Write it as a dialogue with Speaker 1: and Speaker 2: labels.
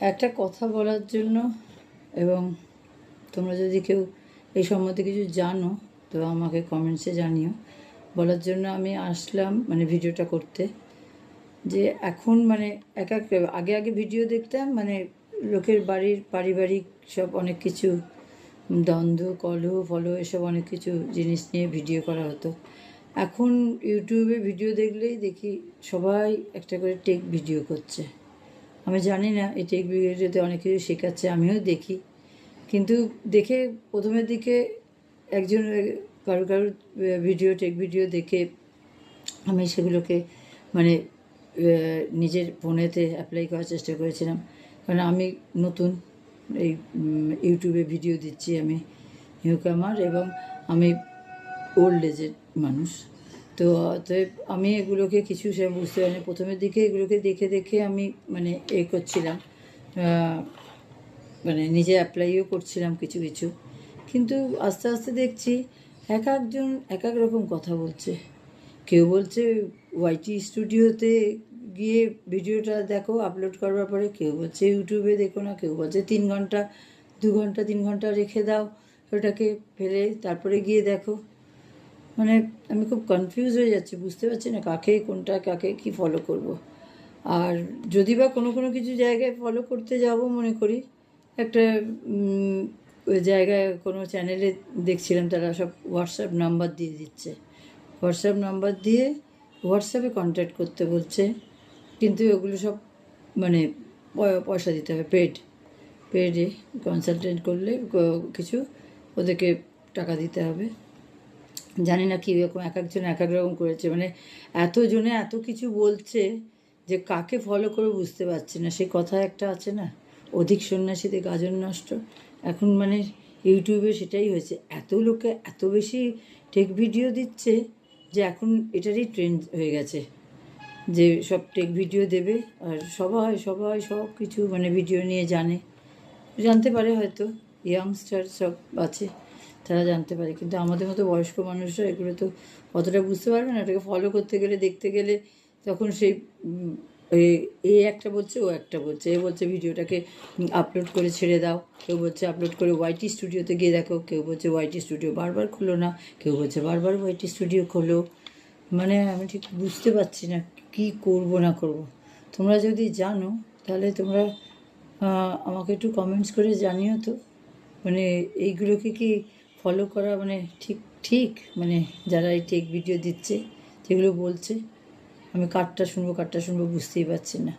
Speaker 1: একটা কথা বলার জন্য এবং তোমরা যদি কেউ এই সম্বন্ধে কিছু জানো, তো আমাকে কমেন্টসে জানিও। বলার জন্য আমি আসলাম মানে ভিডিওটা করতে। যে এখন মানে এক এক আগে আগে ভিডিও দেখতাম মানে লোকের বাড়ির পারিবারিক সব অনেক কিছু, দ্বন্দ্ব, কলহ ফলো এসব অনেক কিছু জিনিস নিয়ে ভিডিও করা হতো। এখন ইউটিউবে ভিডিও দেখলেই দেখি সবাই একটা করে টেক ভিডিও করছে। আমি জানি না, এই টেক ভিডিওতে অনেক কিছু শেখাচ্ছে, আমিও দেখি। কিন্তু দেখে প্রথমের দিকে একজন, কারও কারও ভিডিও টেক ভিডিও দেখে আমি সেগুলোকে মানে নিজের ফোনেতে অ্যাপ্লাই করার চেষ্টা করেছিলাম। কারণ আমি নতুন এই ইউটিউবে ভিডিও দিচ্ছি আমি নিউ কামার এবং আমি ওল্ড এজের মানুষ। তো অতএব আমি এগুলোকে কিছু সে বুঝতে পারিনি। প্রথমের দিকে এগুলোকে দেখে দেখে আমি মানে এ করছিলাম মানে নিজে অ্যাপ্লাইও করছিলাম কিছু কিছু। কিন্তু আস্তে আস্তে দেখছি এক একজন এক এক রকম কথা বলছে। কেউ বলছে, ওয়াইটি স্টুডিওতে গিয়ে ভিডিওটা দেখো, আপলোড করবার পরে। কেউ বলছে, ইউটিউবে দেখো না। কেউ বলছে, তিন ঘণ্টা, দু ঘণ্টা, তিন ঘণ্টা রেখে দাও। ওটাকে ফেলে তারপরে গিয়ে দেখো। মানে আমি খুব কনফিউজ হয়ে যাচ্ছি, বুঝতে পারছি না কাকে কোনটা, কাকে কি ফলো করব। আর যদি বা কোনো কোনো কিছু জায়গায় ফলো করতে যাব মনে করি, একটা জায়গায় কোনো চ্যানেলে দেখছিলাম, তারা সব হোয়াটসঅ্যাপ নাম্বার দিয়ে দিচ্ছে। হোয়াটসঅ্যাপ নাম্বার দিয়ে হোয়াটসঅ্যাপে কন্ট্যাক্ট করতে বলছে, কিন্তু ওগুলো সব মানে পয়- পয়সা দিতে হবে পেড পেডে কনসালটেন্ট করলে কিছু ওদেরকে টাকা দিতে হবে। জানি না কীরকম এক একজন এক এক রকম করেছে। মানে এতজনে এত কিছু বলছে যে কাকে ফলো করে বুঝতে পারছি না। সেই কথা একটা আছে না? অধিক সন্ন্যাসীতে গাজন নষ্ট। এখন মানে ইউটিউবে সেটাই হয়েছে। এত লোকে এত বেশি টেক ভিডিও দিচ্ছে যে এখন এটারই ট্রেন্ড হয়ে গেছে। যে সব টেক ভিডিও দেবে আর সবাই সবাই সব কিছু মানে ভিডিও নিয়ে জানে। জানতে পারে হয়তো। ইয়াংস্টার সব আছে। তারা জানতে পারে। কিন্তু আমাদের মতো বয়স্ক মানুষরা এগুলো তো অতটা বুঝতে পারবে না। এটাকে ফলো করতে গেলে, দেখতে গেলে তখন সেই এ- একটা বলছে, ও একটা বলছে। এ বলছে, ভিডিওটাকে আপলোড করে ছেড়ে দাও। কেউ বলছে আপলোড করে ওয়াইটি স্টুডিওতে গিয়ে দেখো। কেউ বলছে ওয়াইটি স্টুডিও বারবার খুলো না। কেউ বলছে, বারবার ওয়াইটি স্টুডিও খোলো। মানে আমি ঠিক বুঝতে পারছি না, কি করব, না করব। তোমরা যদি জানো, তাহলে তোমরা আমাকে একটু কমেন্টস করে জানিও তো। মানে এইগুলোকে কি ফলো করা মানে ঠিক ঠিক? মানে যারা এই টেক ভিডিও দিচ্ছে সেগুলো বলছে, আমি কারটা শুনব কারটা শুনব, বুঝতেই পারছি না।